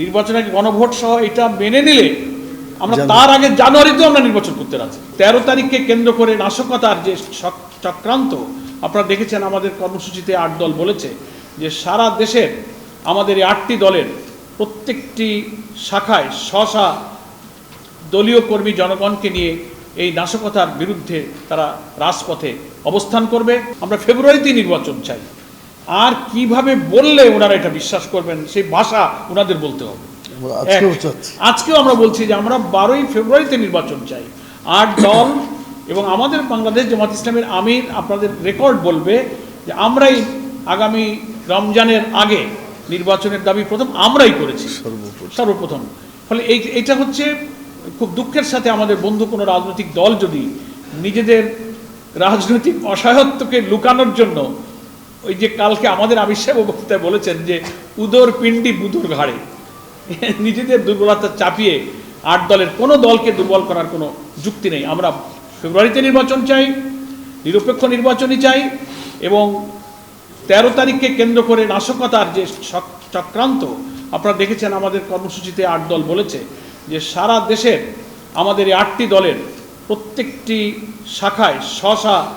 নির্বাচন গণভোট সহ এটা মেনে নিলে আমরা তার আগে জানুয়ারিতেও আমরা নির্বাচন করতে রাজি। তেরো তারিখকে কেন্দ্র করে নাশকতার যে চক্রান্ত আপনারা দেখেছেন আমাদের কর্মসূচিতে আট দল বলেছে যে সারা দেশের আমাদের এই আটটি দলের প্রত্যেকটি শাখায় স্বশা দলীয় কর্মী জনগণকে নিয়ে এই নাশকতার বিরুদ্ধে তারা রাজপথে অবস্থান করবে। আমরা ফেব্রুয়ারিতেই নির্বাচন চাই। আর কীভাবে বললে ওনারা এটা বিশ্বাস করবেন সেই ভাষা ওনাদের বলতে হবে। আজকেও আমরা বলছি যে আমরা বারোই ফেব্রুয়ারিতে নির্বাচন চাই। আট দল এবং আমাদের বাংলাদেশ জামাত ইসলামের আমির আপনাদের রেকর্ড বলবে যে আমরাই আগামী রমজানের আগে নির্বাচনের দাবি প্রথম আমরাই করেছি। সর্বপ্রথম। ফলে এই এটা হচ্ছে খুব দুঃখের সাথে আমাদের বন্ধু কোনো রাজনৈতিক দল যদি নিজেদের রাজনৈতিক অসহায়ত্বকে লুকানোর জন্য ওই যে কালকে আমাদের সাহেব বক্তৃতায় বলেছেন যে, উদর পিণ্ডি বুধুর ঘাড়ে। নিজেদের দুর্বলতা চাপিয়ে আট দলের কোনো দলকে দুর্বল করার কোনো যুক্তি নেই। আমরা ফেব্রুয়ারিতে নির্বাচন চাই, নিরপেক্ষ নির্বাচনই চাই এবং তেরো তারিখকে কেন্দ্র করে নাশকতার যে চক- চক্রান্ত, আপনারা দেখেছেন আমাদের কর্মসূচিতে আট দল বলেছে যে, সারা দেশের আমাদের এই আটটি দলের প্রত্যেকটি শাখায় স্বশা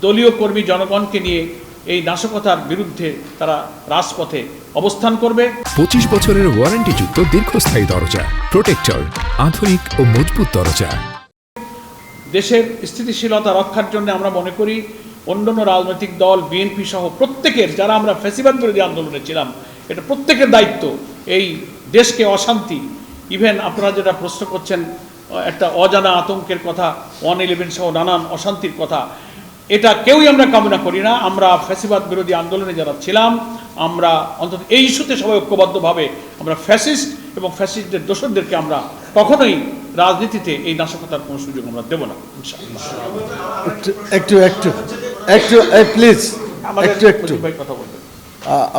দলীয় কর্মী জনগণকে নিয়ে এই নাশকতার বিরুদ্ধে তারা রাজপথে অবস্থান করবে। পঁচিশ বছরের ওয়ারেন্টিযুক্ত দীর্ঘস্থায়ী দরজা প্রোটেক্টর আধুনিক ও মজবুত দরজা। দেশের স্থিতিশীলতা রক্ষার জন্য আমরা মনে করি অন্যান্য রাজনৈতিক দল বিএনপি সহ প্রত্যেকের যারা আমরা ফ্যাসিবাদ বিরোধী আন্দোলনে ছিলাম এটা প্রত্যেকের দায়িত্ব এই দেশকে অশান্তি। ইভেন আপনারা যেটা প্রশ্ন করছেন একটা অজানা আতঙ্কের কথা ওয়ান ইলেভেন সহ নানান অশান্তির কথা এটা কেউই আমরা কামনা করি না। আমরা ফ্যাসিবাদ বিরোধী আন্দোলনে যারা ছিলাম আমরা অন্তত এই ইস্যুতে সবাই ঐক্যবদ্ধভাবে আমরা ফ্যাসিস্ট এবং ফ্যাসিস্টদের দোষরদেরকে আমরা কখনোই রাজনীতিতে এই নাশকতার কোনো সুযোগ আমরা দেব না। একটু একটু একটু প্লিজ একটু একটু।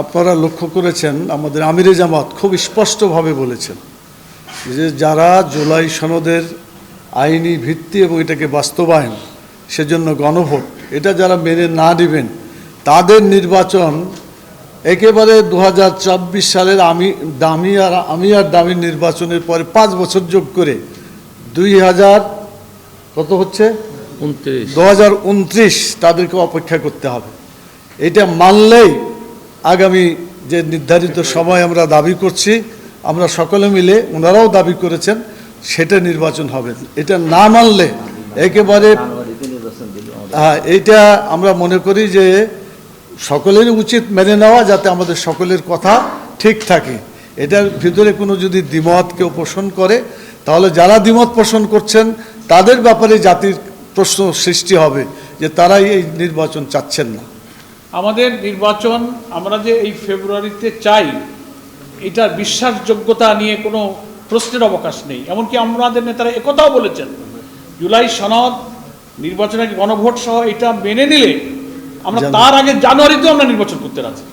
আপনারা লক্ষ্য করেছেন আমাদের আমিরে জামাত খুব স্পষ্টভাবে বলেছেন যে যারা জুলাই সনদের আইনি ভিত্তি এবং এটাকে বাস্তবায়ন সেজন্য গণভোট এটা যারা মেনে না নেবেন তাদের নির্বাচন একেবারে দু হাজার চব্বিশ সালের আমি দামি আর আমি আর দামি নির্বাচনের পরে পাঁচ বছর যোগ করে দুই হাজার কত হচ্ছে? দু হাজার উনত্রিশ তাদেরকে অপেক্ষা করতে হবে। এটা মানলেই আগামী যে নির্ধারিত সময় আমরা দাবি করছি আমরা সকলে মিলে ওনারাও দাবি করেছেন সেটা নির্বাচন হবে। এটা না মানলে একেবারে এইটা আমরা মনে করি যে সকলেরই উচিত মেনে নেওয়া যাতে আমাদের সকলের কথা ঠিক থাকে। এটার ভিতরে কোনো যদি দ্বিমত কেউ পোষণ করে, তাহলে যারা দ্বিমত পোষণ করছেন, তাদের ব্যাপারে জাতির প্রশ্ন সৃষ্টি হবে যে তারাই এই নির্বাচন চাচ্ছেন না। আমাদের নির্বাচন আমরা যে এই ফেব্রুয়ারিতে চাই, এটার বিশ্বাসযোগ্যতা নিয়ে কোনো প্রশ্নের অবকাশ নেই। এমনকি আমাদের নেতারা একথাও বলেছেন, জুলাই সনদ নির্বাচনের গণভোট সহ এটা মেনে নিলে আমরা তার আগে জানুয়ারিতেও আমরা নির্বাচন করতে রাজি।